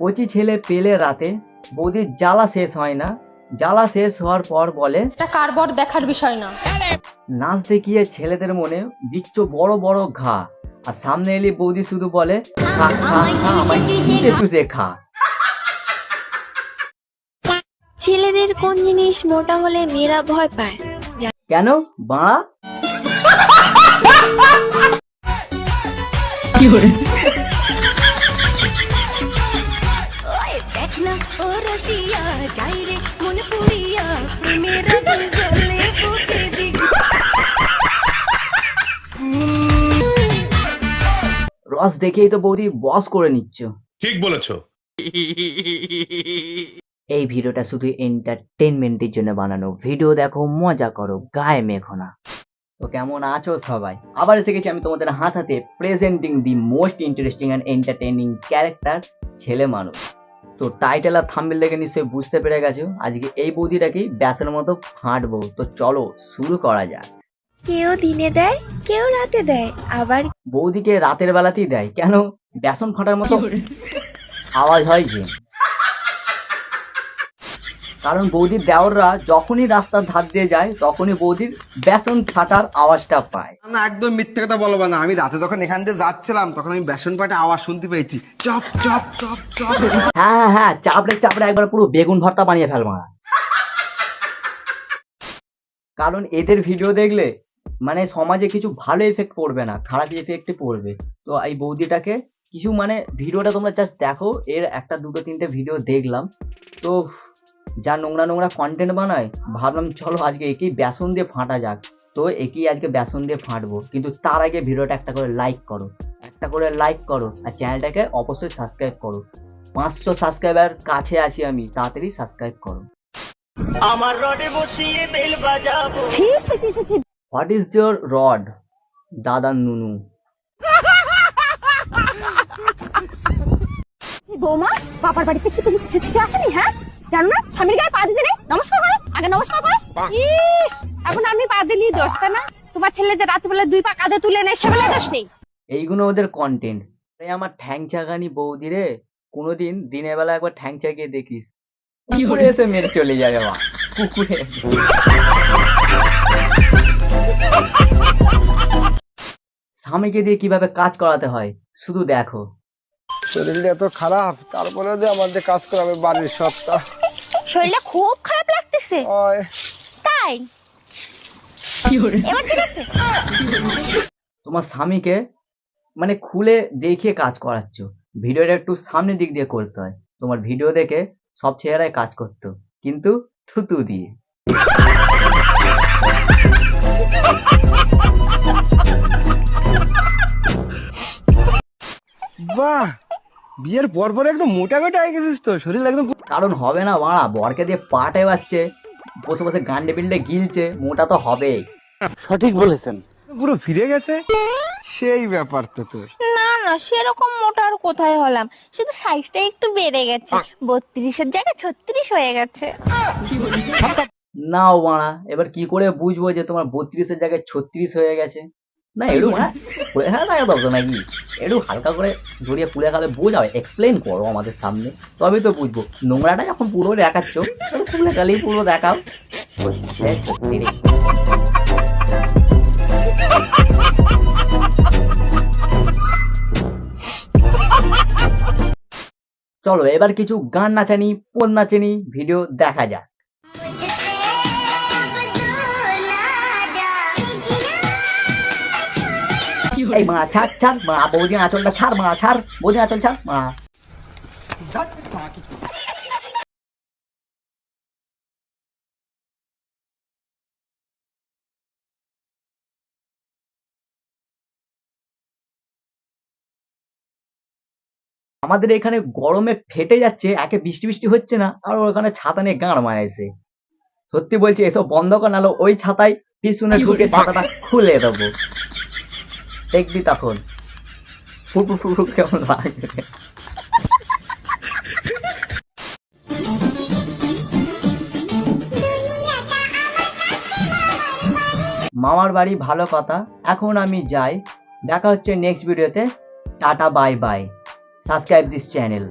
কচি ছেলে পেলে রাতে বৌদির জ্বালা শেষ হয় না। জ্বালা শেষ হওয়ার পর বলে এটা কারবর দেখার বিষয় না। নাচ দেখিয়ে ছেলেদের মনে দিচ্ছ বড় বড় ঘা। আর সামনে এলে বৌদি শুধু বলে খা খা খা আমায় চুষে চুষে খা। ছেলেদের কোন জিনিস মোটা হলে মেয়েরা ভয় পায়? কেন? বাড়া দেখ যাই রে মনে পুড়িয়া প্রেমের আগুন জ্বলে রস দেখেই তো বৌদি বস করে নিচ্ছ। ঠিক বলেছ। এই ভিডিওটা শুধু এন্টারটেনমেন্টের জন্য বানানো। ভিডিও দেখো মজা করো গায়ে মেখো না। তো কেমন আছো সবাই? আবার এসে গেছি আমি তোমাদের হাত হাতে presenting the most interesting and entertaining character ছেলে মানুষ। তো টাইটেল আর থাম্বেল দেখে নিশ্চয়ই বুঝতে পেরে গেছো। আজকে এই বৌদিটাকেই ব্যাসের মতো ফাঁটবো। তো চলো শুরু করা যাক। কেউ দিনে দেয় কেউ রাতে দেয় আবার বৌদিকে রাতের বেলাতেই দেয়। কেন? বেসন ফাটার মতো আওয়াজ হয় যে। কারণ বৌদির দেওররা যখনই রাস্তার ধার দিয়ে যায় তখনই বৌদির বেসন ফাটার আওয়াজটা পায়। না একদম মিথ্যে কথা বলব না। আমি রাতে যখন এখান দিয়ে যাচ্ছিলাম তখন আমি বেসন পাটে আওয়াজ শুনতে পেয়েছি। চপ চপ চপ চপ। হ্যাঁ হ্যাঁ হ্যাঁ চাপড়ে চাপড়ে একবার পুরো বেগুন ভর্তা বানিয়ে ফেলব না। কারণ এদের ভিডিও দেখলে মানে সমাজে কিছু ভালো এফেক্ট পড়বে না খারাপ এফেক্ট পড়বে। তো এই বৌদিটাকে কিছু মানে ভিডিওটা তোমরা জাস্ট দেখো এর একটা দুটো তিনটে ভিডিও দেখলাম। তো যা নোংরা নোংরা কন্টেন্ট বানায় ভাবলাম চলো আজকে একেই বেসন দিয়ে ফাঁটা যাক। তো একেই আজকে বেসন দিয়ে ফাঁটবো। কিন্তু তার আগে ভিডিওটা একটা করে লাইক করো। একটা করে লাইক করো আর চ্যানেলটাকে অবশ্যই সাবস্ক্রাইব করো। পাঁচশো সাবস্ক্রাইবার কাছে আছি আমি তাড়াতাড়ি সাবস্ক্রাইব করো। আমার হোয়াট ইজ ইয়োর রড দাদা নুনু? বৌমা বাবার বাড়িতে কি তুমি কিছু শিখে আসনি হ্যাঁ? জানো না? স্বামীর গায়ে পা দিতে নেই? নমস্কার করো আগে নমস্কার করো। ইস এখন আমি পা দিলি দোষটা না? তোমার ছেলে যে রাত্রিবেলা দুই পা কাঁধে তুলে নেয় সেবেলা দোষ নেই। এইগুলো ওদের কন্টেন্ট তাই আমার ঠ্যাং চাগানি বৌদি রে কোনোদিন দিনের বেলা একবার ঠ্যাং চাগিয়ে দেখিস। কুকুরে এসে মেরে চলে যাবে মা কুকুরে। স্বামীকে দিয়ে কীভাবে কাজ করাতে হয় শুধু দেখো। শরীরটা এত খারাপ তারপরে যে আমাদের কাজ করাবে বাড়ির সবটা। শরীরটা খুব খারাপ লাগতেছে। তাই। এবার ঠিক আছে। তোমার স্বামীকে মানে খুলে দেখিয়ে কাজ করাচ্ছ। ভিডিওটা একটু সামনের দিক দিয়ে করতে হয়। তোমার ভিডিও দেখে সব ছেলেরাই কাজ করতো কিন্তু থুতু দিয়ে। বাহ! বিয়ের পর পর একদম মোটা মোটা হয়ে গেছিস তো শরীর একদম কারণ হবে না বাড়া বরকে দিয়ে পাটে বাচ্ছে বসে বসে গান্ডে বিন্ডে গিলছে মোটা তো হবেই। পুরো ফিরে গেছে? সেই ব্যাপার তো তোর। না না সেরকম মোটা আর কোথায় হলাম? শুধু সাইজটা একটু বেড়ে গেছে। বত্রিশের জায়গায় ছত্রিশ হয়ে গেছে। নাও বাড়া এবার কি করে বুঝব যে তোমার বত্রিশের জায়গায় ছত্রিশ হয়ে গেছে? না একটু হ্যাঁ খুলে খেলা থাকে তো নাকি একটু হালকা করে জড়িয়ে খুলে খালে বোঝাও এক্সপ্লেন করো আমাদের সামনে। তবে তো বুঝব। নোংরাটা যখন পুরো দেখাচ্ছ খুলে খালেই পুরো দেখাও। চলো, এবার কিছু গান নাচানি পোল নাচানি, ভিডিও দেখা যাক। এই মা ছাড় ছাড় মা বৌদি আঁচলটা ছাড় মা ছাড় বৌদি আঁচল ছাড় মা। আমাদের এখানে গরমে ফেটে যাচ্ছে একে বৃষ্টি বৃষ্টি হচ্ছে না আর ওখানে ছাতা নিয়ে গাঁড় মারাইছে। সত্যি বলছি এসব বন্ধ কর নাহলে ওই ছাতায় পিছনে ঢুকে ছাতাটা খুলে দেবো। দেখবি তখন। কেমন মামার বাড়ি ভালো কথা, এখন আমি যাই। দেখা হচ্ছে নেক্সট ভিডিওতে tata bye bye subscribe this channel